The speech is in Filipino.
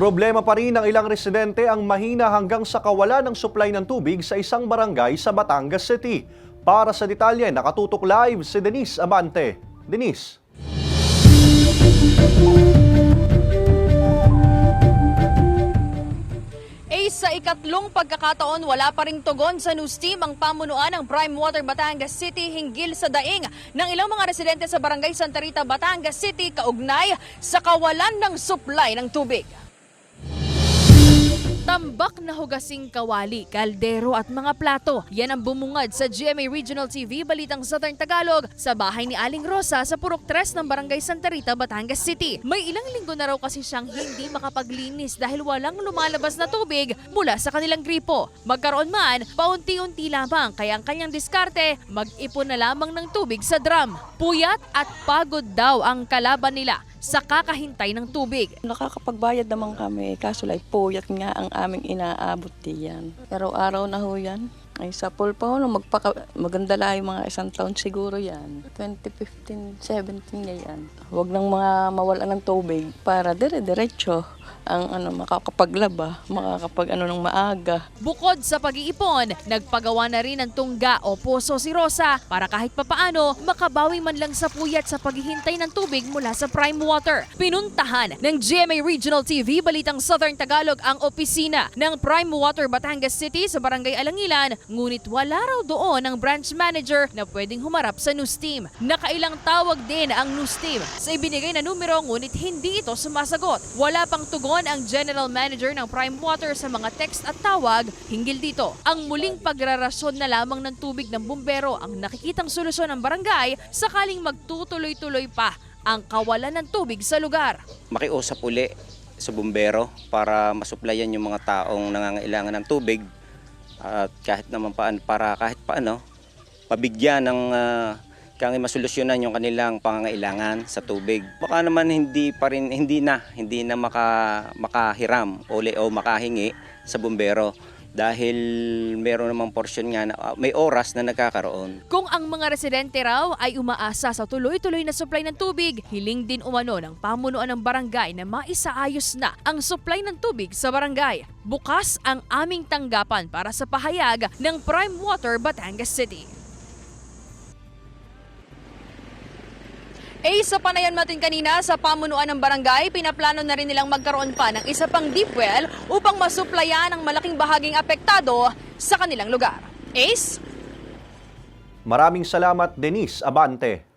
Problema pa rin ng ilang residente ang mahina hanggang sa kawalan ng supply ng tubig sa isang barangay sa Batangas City. Para sa detalye, nakatutok live si Denise Abante. Denise. Eh sa ikatlong pagkakataon, wala pa ring tugon sa news team ang pamunuan ng Prime Water Batangas City hinggil sa daing ng ilang mga residente sa Barangay Santa Rita, Batangas City kaugnay sa kawalan ng supply ng tubig. Tambak na hugasing kawali, kaldero at mga plato. Yan ang bumungad sa GMA Regional TV Balitang Southern Tagalog sa bahay ni Aling Rosa sa Purok 3 ng Barangay Santa Rita, Batangas City. May ilang linggo na raw kasi siyang hindi makapaglinis dahil walang lumalabas na tubig mula sa kanilang gripo. Magkaroon man, paunti-unti lamang kaya ang kanyang diskarte, mag-ipon na lamang ng tubig sa drum. Puyat at pagod daw ang kalaban nila sa kakahintay ng tubig. Nakakapagbayad naman kami, kaso like puyat nga ang aming inaabot diyan. Araw-araw na ho yan. Ay sa ho, nung magpaka, maganda lang yung mga isang taon siguro yan. 2015, 17 na yan. Huwag nang mga mawalan ng tubig para dire-diretso ang ano makakapaglaba, makakapag ano ng maaga. Bukod sa pag-iipon, nagpagawa na rin ng tungga o poso si Rosa para kahit papaano makabawi man lang sa puyat sa paghihintay ng tubig mula sa Prime Water. Pinuntahan ng GMA Regional TV Balitang Southern Tagalog ang opisina ng Prime Water Batangas City sa Barangay Alangilan, ngunit wala raw doon ang branch manager na pwedeng humarap sa news team. Nakailang tawag din ang news team sa ibinigay na numero ngunit hindi ito sumasagot. Wala pang tugon ang general manager ng Prime Water sa mga text at tawag hinggil dito. Ang muling pagrarason na lamang ng tubig ng bumbero ang nakikitang solusyon ng barangay sakaling magtutuloy-tuloy pa ang kawalan ng tubig sa lugar. makiusap uli sa bumbero para masuplayan yung mga taong nangangailangan ng tubig at kahit naman paan para kahit paano mabigyan ng uh, kang masolusyonan yung kanilang pangangailangan sa tubig. Baka naman hindi pa rin hindi na hindi na maka, makahiram o, o makahingi sa bumbero dahil meron namang portion nga na ah, may oras na nagkakaroon. Kung ang mga residente raw ay umaasa sa tuloy-tuloy na supply ng tubig, hiling din umano ng pamunuan ng barangay na maisaayos na ang supply ng tubig sa barangay. Bukas ang aming tanggapan para sa pahayag ng Prime Water Batangas City. Eh, sa panayan natin kanina sa pamunuan ng barangay, pinaplano na rin nilang magkaroon pa ng isa pang deep well upang masuplayan ang malaking bahaging apektado sa kanilang lugar. Ace? Maraming salamat Denise Abante.